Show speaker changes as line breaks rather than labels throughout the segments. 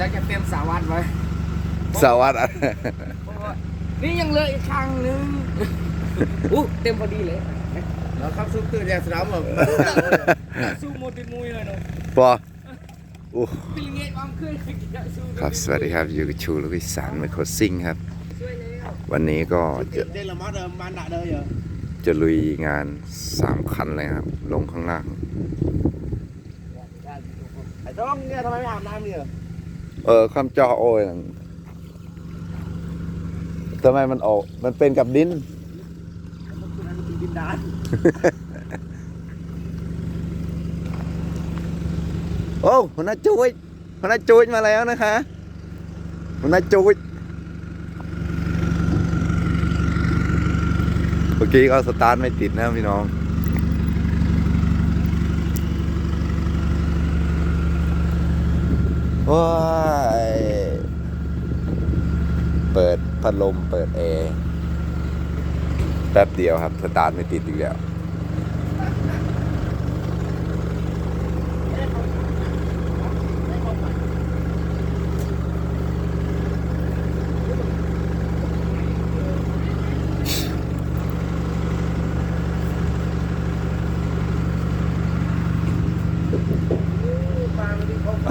แล้วจะเตรียมสาวัตไว้
สวัสดี
เพราะว่านี่ยังเหลืออีกครั้งหนึงอู้เต็มพอดีเลย
แล้วครับซุปตื่นอย่างสนามแบบ
สู้โมติมุยเลยเนาะ
ปออู้
ปีเงี้ยความขึ้นสู้
ครับ สวัสดีครับอยู่กับชูลูกอีสานไมโครซิงครับ
ช่วยแล้ว
วันนี้ก็จะ
เด่นละมัดเดิมมันด่าเดิมเหรอ
จะลุยงานสามคันเลยครับ ลงข้างล่าง
ไอ้ต้องเนี่ยทำไมไม่อาบน้ำเนี่ย
เออคำจอโอ้ยนั่นทำไมมันออก มันเป็นกับดิน
มันคืออะไรมันเป็นดินดาน
โอ้หัวหน้าจุ้ยหัวหน้าจุ้ยมาแล้วนะคะหัวหน้าจุ้ยเมื่อกี้ก็สตาร์ทไม่ติดนะพี่น้องว้ายเปิด พัดลมเปิดแอร์แป๊บเดียวครับ สตาร์ทไม่ติดอีกแล้ว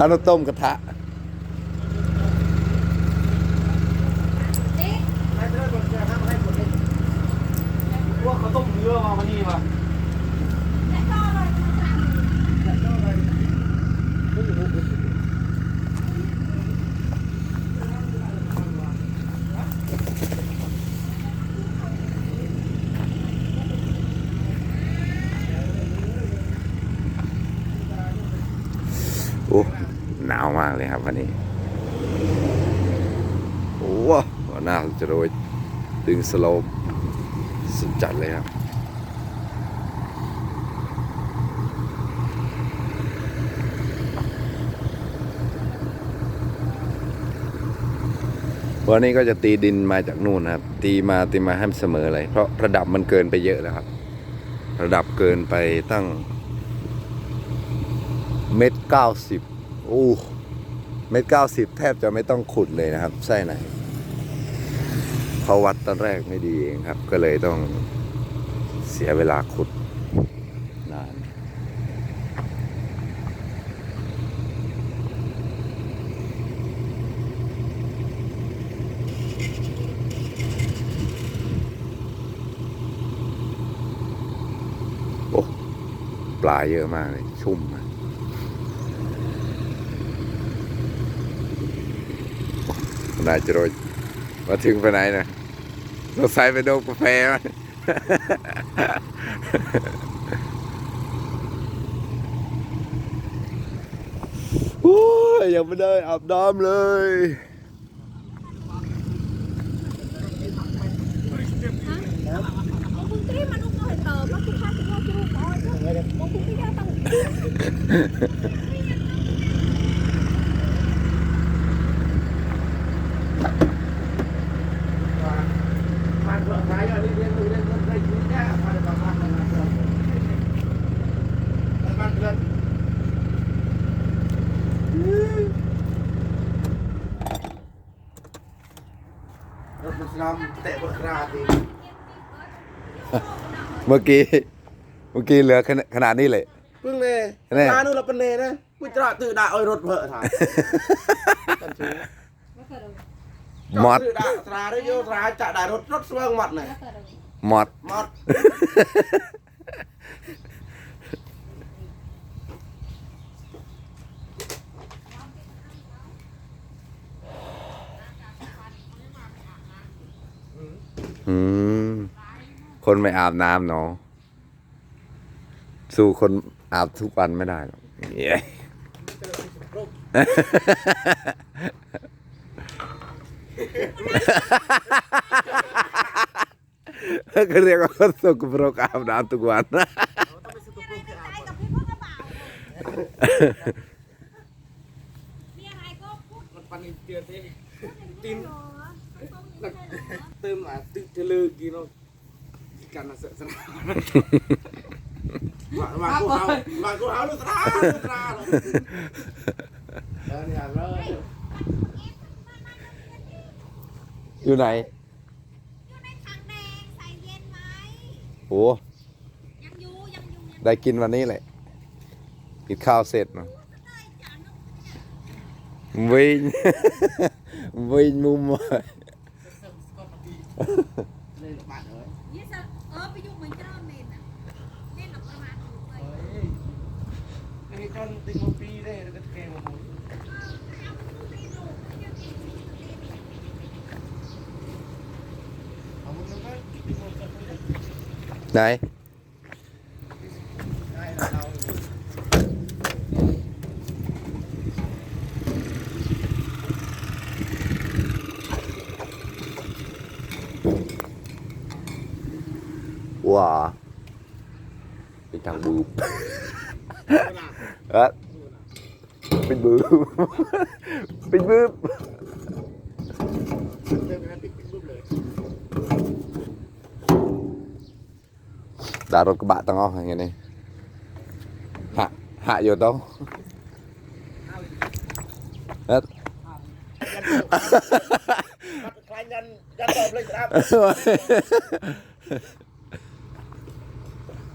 อาน้ำต้มกระทะ
ให้เธอหมดเนี่ยห้ามให้หมดเลย
ว่าต้มเนื้อมาวันนี้ป่ะ
โอ้หนาวมากเลยครับวันนี้ โอ้หัวหน้าจะโดยดึงสโลป สุดจัดเลยครับวันนี้ก็จะตีดินมาจากนู่นนะครับ ตีมาตีมาให้เสมอเลย เพราะระดับมันเกินไปเยอะแล้วครับ ระดับเกินไปตั้งเม็ดเก้าสิบโอ้เม็ดเก้าสิบแทบจะไม่ต้องขุดเลยนะครับไส้ไหน เขาวัดตอนแรกไม่ดีเองครับ ก็เลยต้องเสียเวลาขุดนานโอ้ปลาเยอะมากเลย ชุ่มอะนายจะโรยมาถึงไปไหนนะ เราใส่ไปโดนกาแฟมาโอ้ยยังไม่ได้อาบน้ำเลย
Ông cũng tí mà lúc ngồi tờ nó cũng khác cũng chưa có Ông cũng cái gia tăng
มันเผื่อใครอะนี่เรียนรู้เรียนรู้ได้ยินแค่มาได้ประมาณนั้นนะแล้วมันเพื่อนรถมันสนาม เตะบนกระดาษอีก
เมื่อกี้เมื่อกี้เหลือขนาดขนาดนี้เลย
ปึ้งเลย
แน่
ร้านนู้นเราเป็นเนนะกูจะตื่นด่าเอารถเพอะถ่าย
มอด
ตื่นด่าตราได้โยตราจะด่ารถรถสว่างหมัดเลย
มอด
หมัด
อืม คนไม่อาบน้ำเนาะสู้คนอาบทุกวันไม่ได้หรอกเย้ก็เรียกว่าคนสกปรกอาบน้ำทุกวัน
มันปันอีกเดือนเท่ตีนเติมอะตึกเทลือกี่เนาะ กันนะเสร็จ
มามากูเอามากูเอาลูกตราลูกตราเลยเออเนี่ยเลย
อยู่ไหน
อยู่ในถังแดงใส่เย็นไหม
โอ้
ยังอยู่ยังอยู่ยัง
ได้กินวันนี้แหละกินข้าวเสร็จเนาะ
ได้จานนึง
วิ่งวิ่งมุม
เลยบาดเลย
ยี่สิบเออไปอยู่เหมือนเดิมเมนนะเล่นหนักประมาณถูกเลย
เฮ้ย นี่จนติงมาปีได้ ปิด้ไห
น
ได้เรา
ว้าเป็นทางบูบเอป็นบูบเป็นบูบ
เดินไปนั้นปิ๊กปิ๊กปุ๊บเลย
ด่ารถกระบะต้งอาอย่างเงี้หะหะอยู่ต้องเอะ
คลายยันยันตอบเลยครับ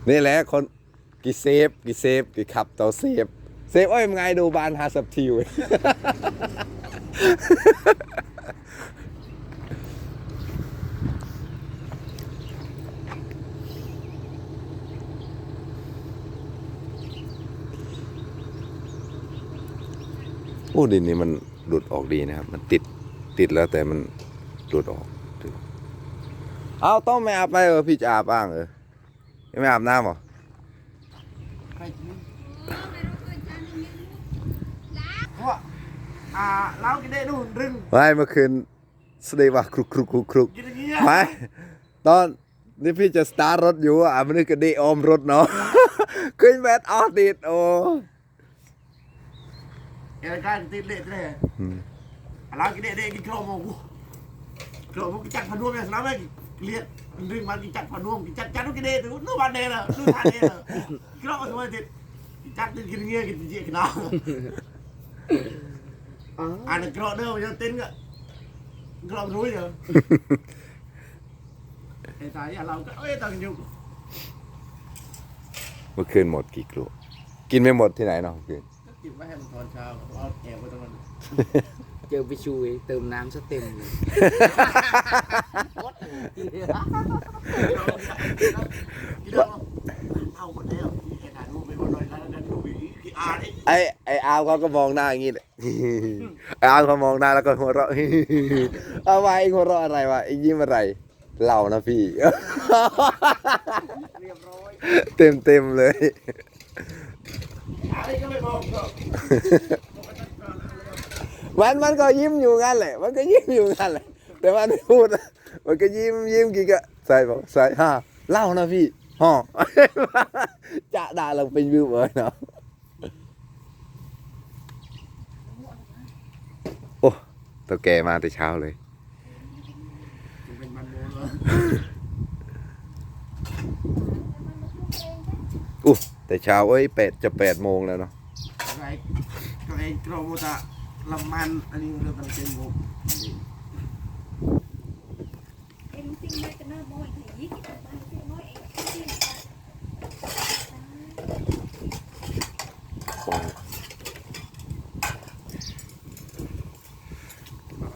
นี่แหละคน กี่เซฟกี่เซฟกี่ขับต่อเซฟเซฟเอ้ยมึงไงดูบานหาสับทิวโอ้ดินนี้มันหลุดออกดีนะครับ มันติดติดแล้วแต่มันหลุดออก เอาต้องไม่อาบไปเออพี่จะอาบบ้างเออยังไม่อาบน้ำหรอ
ใครกิน
เออไม่รู้เคยจานนึงยังรู้ล้าง
เพราะ อ่าเรากินได้นู่นรึง
ไม่เมื่อคืนสเดว่าครุกครุกครุกครุก
กินอย่างเงี้ย
ไม่ตอนนี่พี่จะสตาร์ทรถอยู่อะมันนึกกระดีออมรถเนาะขึ้นแบตออติดโอ้
เออการติดเละเลย
อืม
เรากินได้ได้กินโครมกูโครมกินจัดพนุ่มเนี่ยสนามไม่เลียดรึงมันกินจัดพนุ่มกินจัดจัดนู่นกินได้นู่นนู่นบ้านเด้อนู่นท่าเด้อโครมก็สมัยติดจัดกินเงี้ยกินเจี๊ยกินน้ำ อันนั้นโครมเด้อมันจะเต้นก็โครมรู้อยู่ไอ้ตายเราก็เอ้ยตอนอยู่
เมื่อคืนหมดกี่กลัวกินไม่หมดที่ไหนเนาะเมื่อคืน
กินไม่ให้มันตอนเช้าเอาแอบไว้ตรงนั้น
เจอไปชูยเติมน้ำซะเต็มเลย
กินแล้วเอาหมดแล้ว อาร์ไอ้
ไอไออาร์มเขาก็มองหน้าอย่างงี้เลยไออาร์มเขามองหน้าแล้วก็หัวเราะ เอาไว้หัวเราะอะไรวะไอยิ้มอะไรเหล่านะพี่
เรียบร้อย
เต็มเต็มๆเลย
อะไรก็ไม่บอกก็
มันมันก็ยิ้มอยู่งั้นแหละ มันก็ยิ้มอยู่งั้นแหละ แต่มันไม่พูดมันก็ยิ้มยิ้มกี่ก็ใส่บอกใส่ฮ่าเล่านะพี่ฮ่อ จะด่าเราเป็นวิวเออเนาะโอ้ ตัวแกมาแต่เช้าเลย
เป็นมันโมเลย
อู้แต่เช้าเอ้ยแปดจะแปดโมงแล้วเนาะ
อะไรก็ไอ้กรมตะลำมันอันนี้เรื่องมันเป็นงบ
เอ็มซิงเลยจะน่าบ่อยให้ยี่สิบไปซิน้อยเองซิง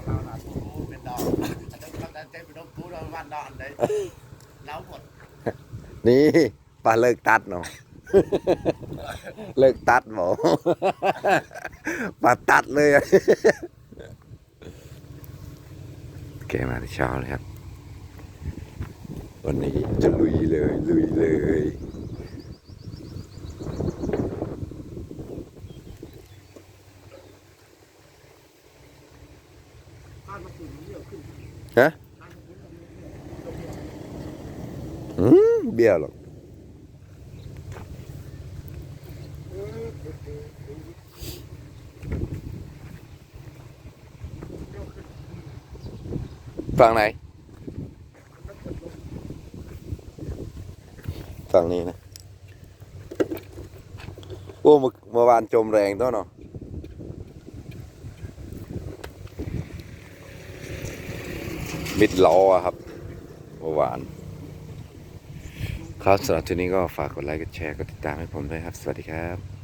เราหนาปูเป็นดอกอันนั้นเราแต่เต็มเป็นดอกปูเราวันดอน เล้าหมด
นี่ป้าเลิกตัดเนาะเลิกตัดหมอป้าตัดเลยอะแกมาที่เช้าเลยครับ วันนี้จะลุยเลยลุยเลย
ข้าวมาขึ้นเยอะขึ้น
ฮะอืม เบี้ยวหรอกฝั่งไหน ฝั่งนี้นะ โอ้เมื่อเมื่อวานจมแรงตัวเนาะมิดล้ออะครับเมื่อวาน ครับสำหรับทีนี้ก็ฝากกดไลค์กดแชร์กดติดตามให้ผมด้วยครับ สวัสดีครับ